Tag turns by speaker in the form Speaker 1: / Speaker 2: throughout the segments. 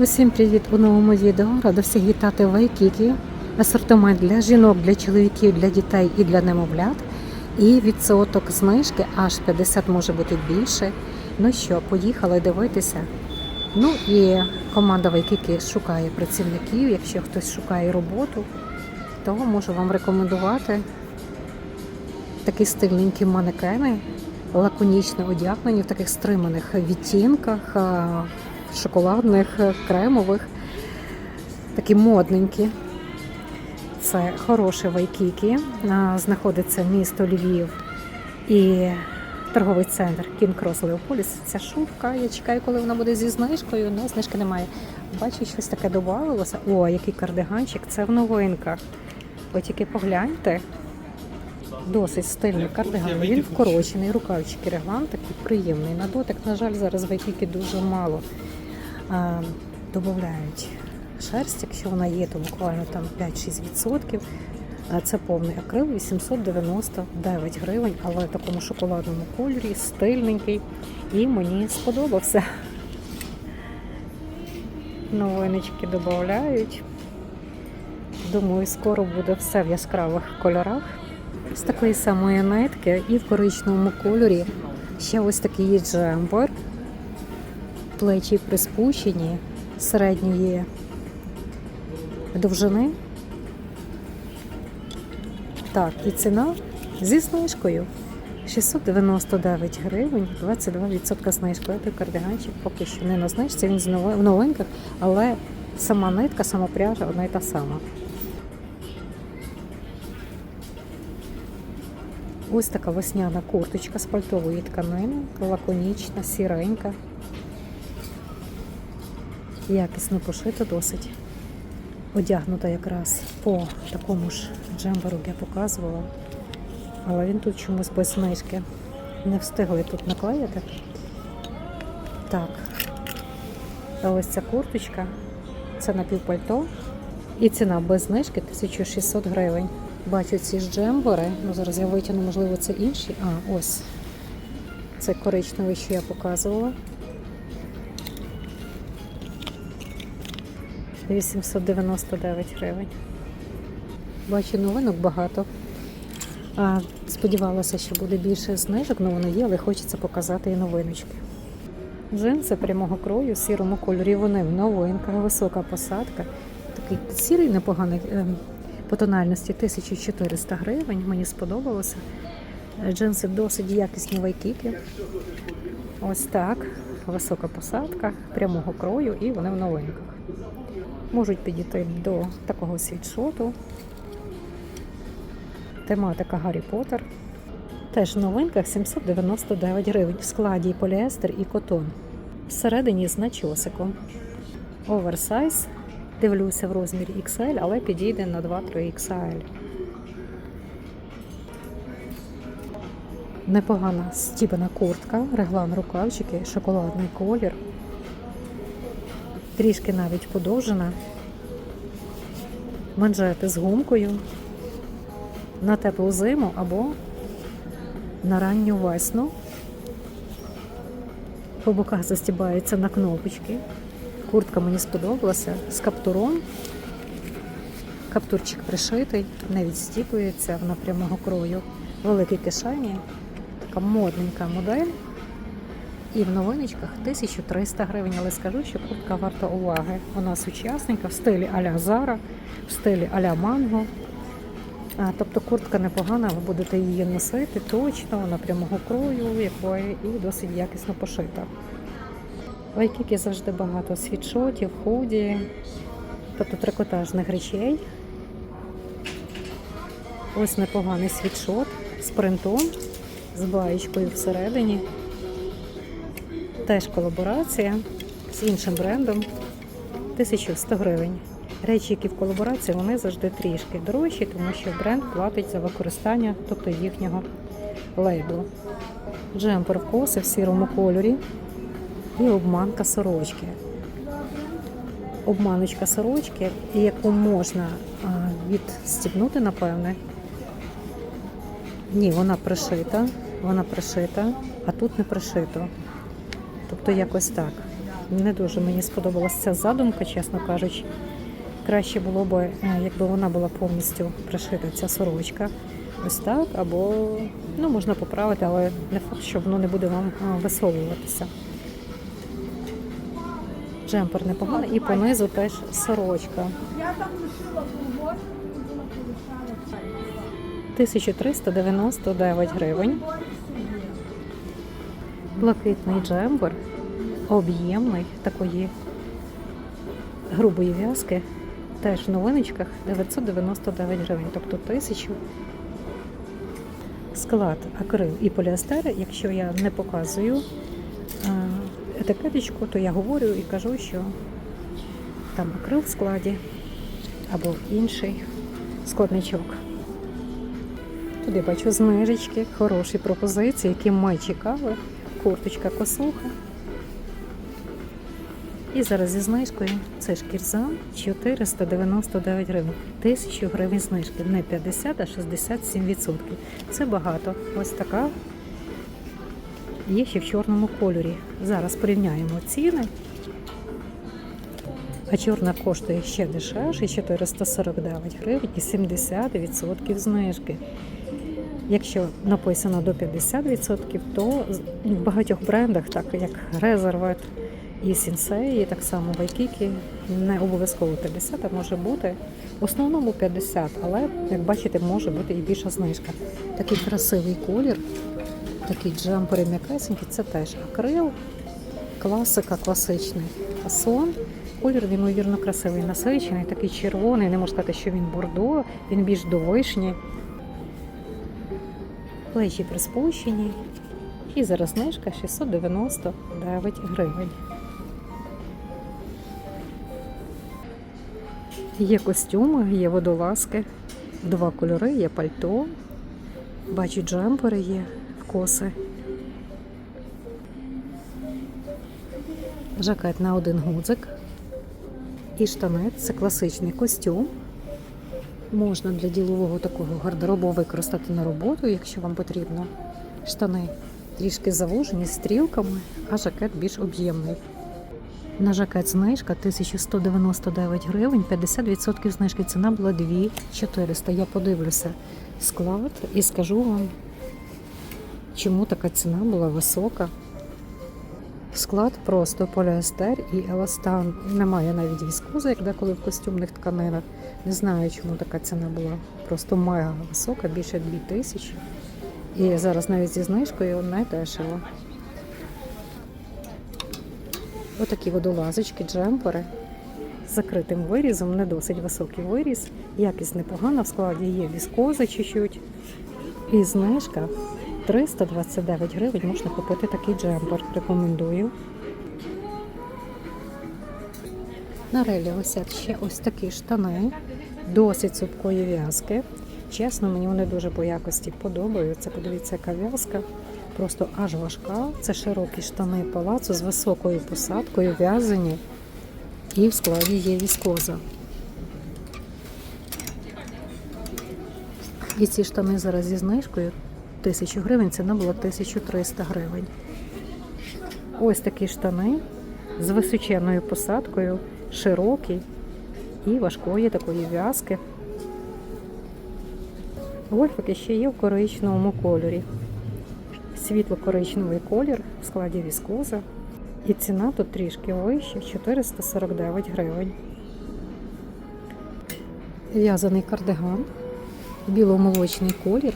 Speaker 1: Усім привіт у новому відео. Рада всіх вітати в Айкікі. Асортимент для жінок, для чоловіків, для дітей і для немовлят. І відсоток знижки аж 50 може бути більше. Ну що, поїхали дивитися. Ну і команда Вайкіки шукає працівників. Якщо хтось шукає роботу, то можу вам рекомендувати такі стильненькі манекени, лаконічно одягнені в таких стриманих відтінках, шоколадних, кремових, такі модненькі. Це хороше Вайкікі. Знаходиться місто Львів і торговий центр Cross Леополіс. Ця шубка. Я чекаю, коли вона буде зі знижкою. Ну, знижки немає. Бачу, щось таке додавалося. О, який кардиганчик, це в новинках. От тільки погляньте. Досить стильний кардиган. Він вкорочений, рукавчики реглан такий приємний. На дотик, на жаль, зараз в Айкікі дуже мало додають шерсть, якщо вона є, то буквально там 5-6%. Це повний акрил 899 гривень, але в такому шоколадному кольорі, стильненький. І мені сподобався. Новиночки додають. Думаю, скоро буде все в яскравих кольорах. З такої самої нитки і в коричневому кольорі. Ще ось такий джемпер. Плечі приспущені середньої довжини. Так, і ціна зі знижкою 699 гривень, 22% знижки. Той кардиганчик поки що не на знижці, він в новинках, але сама нитка, сама пряжа одна і та сама. Ось така весняна курточка з пальтової тканини, лаконічна, сіренька. Якісно пошита досить. Одягнута якраз по такому ж джемперу, як я показувала. Але він тут чомусь без знижки. Не встигли тут наклеїти. Так. А ось ця курточка. Це напівпальто. І ціна без знижки 1600 гривень. Бачу ці ж джембори. Ну, зараз я витягну, можливо, це інші. А, ось. Це коричневий, що я показувала. 899 гривень. Бачу, новинок багато. Сподівалася, що буде більше знижок, але воно є, але хочеться показати і новиночки. Джинси прямого крою, сірому кольорі, вони в новинках, висока посадка. Такий сірий непоганий ем, по тональності 1400 гривень. Мені сподобалося. Е, Джинси досить якісні вайкіки. Ось так. Висока посадка прямого крою і вони в новинках. Можуть підійти до такого світшоту. Тематика Гаррі Поттер. Теж в новинках 799 гривень. В складі поліестер і котон. Всередині з начосиком. Оверсайз. Дивлюся в розмірі XL, але підійде на 2-3 XL. Непогана стібана куртка, реглан рукавчики, шоколадний колір. Трішки навіть подовжена. Манжети з гумкою. На теплу зиму або на ранню весну. По боках застібається на кнопочки. Куртка мені сподобалася з каптуром. Каптурчик пришитий, не відстікується вона прямого крою. Великі кишені. Така модненька модель. І в новиночках 1300 гривень, але скажу, що куртка варта уваги. Вона сучасненька в стилі а-ля Зара, в стилі а-ля Манго. Тобто куртка непогана, ви будете її носити точно, вона прямого крою, якої і досить якісно пошита. В Айкікі завжди багато світшотів, худі, тобто трикотажних речей. Ось непоганий світшот з принтом, з баєчкою всередині. Теж колаборація з іншим брендом 1100 гривень. Речі, які в колаборації, вони завжди трішки дорожчі, тому що бренд платить за використання, тобто їхнього лейблу. Джемпер в коси в сірому кольорі і обманка сорочки. Обманочка сорочки, яку можна відстібнути, напевне. Ні, вона пришита, вона пришита, а тут не пришито. Тобто якось так. Не дуже мені сподобалася ця задумка, чесно кажучи. Краще було б, е, якби вона була повністю пришита, ця сорочка. Ось так, або ну, можна поправити, але не факт, що воно не буде вам висовуватися. Джемпер непоганий і понизу теж сорочка.
Speaker 2: Я там лишила колготку, була полишала.
Speaker 1: 1399 гривень. Блакитний джемпер, об'ємний такої грубої в'язки. Теж в новиночках 999 гривень, тобто 1000 склад акрил і поліестер. Якщо я не показую е, етикеточку, то я говорю і кажу, що там акрил в складі або інший складничок. Тут я бачу знижечки, хороші пропозиції, які ми чекали. Курточка косуха. І зараз зі знижкою це ж кірза 499 гривень. 1000 гривень знижки. Не 50, а 67%. Це багато. Ось така. Є ще в чорному кольорі. Зараз порівняємо ціни. А чорна коштує ще дешевше 449 гривень і 70% знижки. Якщо написано до 50%, то в багатьох брендах, так як Резервет і Сінсей, і так само Вайкікі, не обов'язково 50, а може бути в основному 50, але як бачите, може бути і більша знижка. Такий красивий колір, такі джемпери м'якесенькі, це теж акрил, класика, класичний фасон. Колір, ймовірно, красивий, насичений, такий червоний, не можна сказати, що він бордо, він більш до вишні. Плечі приспущені. І зараз знижка 699 гривень. Є костюми, є водолазки, два кольори, є пальто. Бачу, джемпери є в коси. Жакет на один гудзик. І штани це класичний костюм. Можна для ділового такого гардеробу використати на роботу, якщо вам потрібно. Штани трішки завужені стрілками, а жакет більш об'ємний. На жакет знижка 1199 гривень, 50% знижки. Ціна була 2400. Я подивлюся склад і скажу вам, чому така ціна була висока. Склад просто поліестер і еластан. Немає навіть віскози, як деколи в костюмних тканинах. Не знаю, чому така ціна була. Просто мега висока, більше 2000. І зараз навіть зі знижкою не дешево. Отакі водолазочки, джемпери з закритим вирізом, не досить високий виріз. Якість непогана, в складі є віскоза чуть-чуть. І знижка 329 гривень можна купити такий джемпер. Рекомендую. На релі висять ще ось такі штани, досить цупкої в'язки. Чесно, мені вони дуже по якості подобаються. Подивіться, яка в'язка. Просто аж важка. Це широкі штани палацу з високою посадкою, в'язані. І в складі є віскоза. І ці штани зараз зі знижкою 1000 гривень, ціна була 1300 гривень. Ось такі штани з височенною посадкою, широкі і важкої такої в'язки. Гольфики ще є в коричневому кольорі. Світло-коричневий колір в складі віскоза. І ціна тут трішки вища 449 гривень. В'язаний кардиган, біломолочний колір.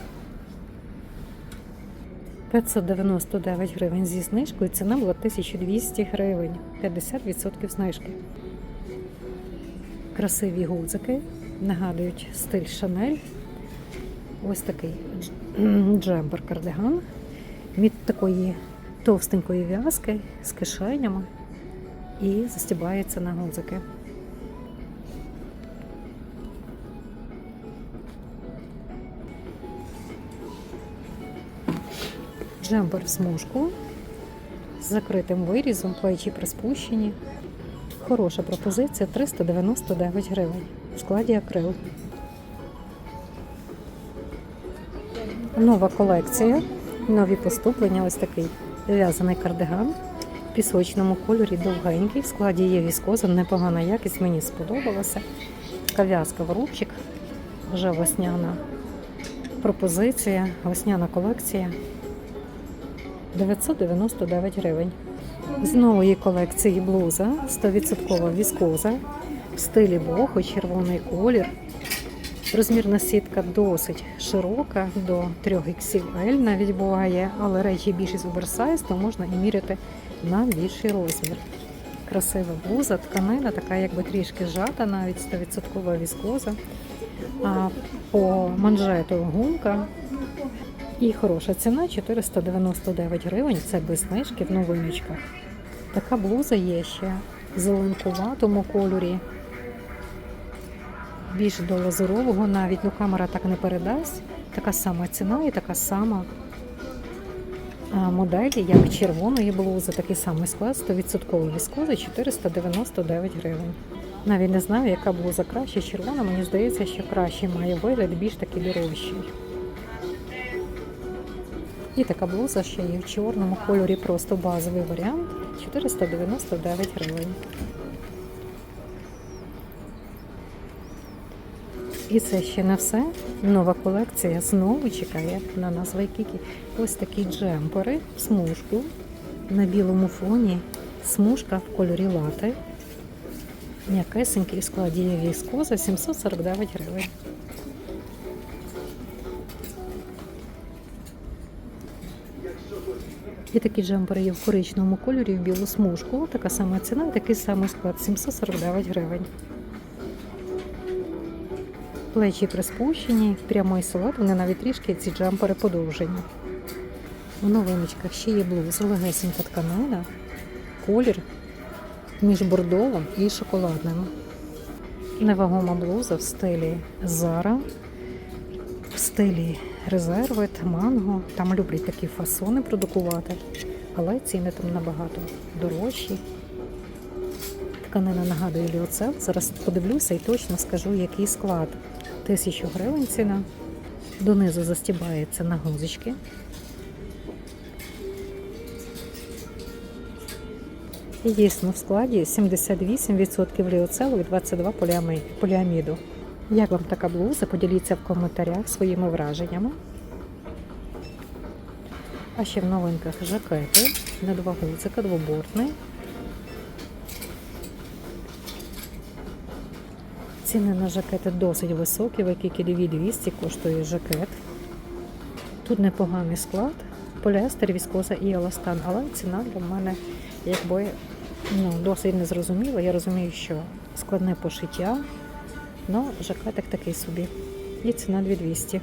Speaker 1: 599 гривень зі знижкою. Ціна була 1200 гривень, 50% знижки. Красиві гудзики, нагадують стиль Шанель. Ось такий дж- джемпер кардиган від такої товстенької в'язки з кишенями і застібається на гудзики. Джемпер в смужку з закритим вирізом, плечі приспущені. Хороша пропозиція 399 гривень в складі акрил. Нова колекція, нові поступлення. Ось такий в'язаний кардиган В пісочному кольорі довгенький, в складі є віскоза, непогана якість, мені сподобалася. Кав'язка в рубчик, вже весняна пропозиція, весняна колекція. 999 гривень. З нової колекції блуза 100% віскоза в стилі бохо, червоний колір. Розмірна сітка досить широка, до 3 XL навіть буває, але речі більшість оверсайз, то можна і міряти на більший розмір. Красива блуза, тканина, така якби трішки зжата, навіть 100% віскоза. А по манжету гумка і хороша ціна 499 гривень. Це без знижки в новиночках. Така блуза є ще в зеленкуватому кольорі. Більш до лазурового навіть, ну камера так не передасть. Така сама ціна і така сама модель, як червоної блузи, такий самий склад, 100% віскоза 499 гривень. Навіть не знаю, яка блуза краще. Червона, мені здається, що краще має вигляд, більш такий дорожчий. І така блуза ще є в чорному кольорі, просто базовий варіант 499 гривень. І це ще не все. Нова колекція знову чекає на нас Вайкікі. Ось такі джемпери в смужку на білому фоні. Смужка в кольорі лати. М'якесенький в складі віскоза 749 гривень. І такі джемпери є в коричневому кольорі в білу смужку. Така сама ціна, такий самий склад 749 гривень. Плечі приспущені, прямий силует, вони навіть трішки ці джемпери подовжені. У новиночках ще є блуза, легесенька тканина, колір між бордовим і шоколадним. Невагома блуза в стилі Zara, в стилі резервит, манго. Там люблять такі фасони продукувати, але ціни там набагато дорожчі. Тканина нагадує ліоцел. Зараз подивлюся і точно скажу, який склад. Тисячу гривень ціна. Донизу застібається на гузочки. І дійсно в складі 78% ліоцелу і 22% поліаміду. Як вам така блуза? Поділіться в коментарях своїми враженнями. А ще в новинках жакети на два гудзика, двобортний. Ціни на жакети досить високі, в якій 2200 коштує жакет. Тут непоганий склад, поліестер, віскоза і еластан, але ціна для мене якби ну, досить незрозуміла. Я розумію, що складне пошиття, але жакетик такий собі. І ціна 2200.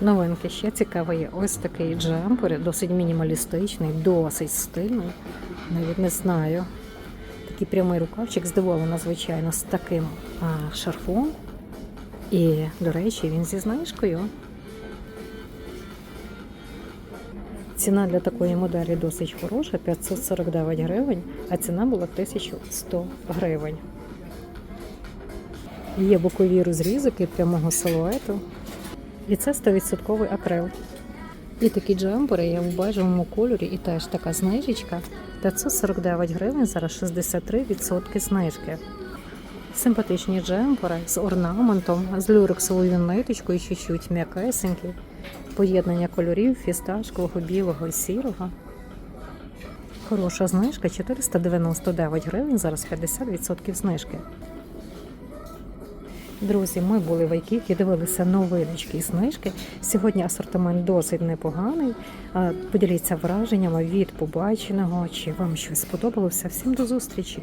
Speaker 1: Новинки ще цікавий. Ось такий джемпер, досить мінімалістичний, досить стильний. Навіть не знаю. Такий прямий рукавчик здивована, звичайно, з таким а, шарфом. І, до речі, він зі знижкою. Ціна для такої моделі досить хороша 549 гривень, а ціна була 1100 гривень. Є бокові розрізики прямого силуету. І це 100% акрил. І такі джемпери є в бежевому кольорі, і теж така знижечка. 549 гривень, зараз 63% знижки. Симпатичні джемпери з орнаментом, з люрексовою ниточкою, чуть-чуть м'якесенькі. Поєднання кольорів фісташкового, білого і сірого. Хороша знижка 499 гривень, зараз 50% знижки. Друзі, ми були в Айкікі, дивилися новиночки і знижки. Сьогодні асортимент досить непоганий. Поділіться враженнями від побаченого, чи вам щось сподобалося. Всім до зустрічі!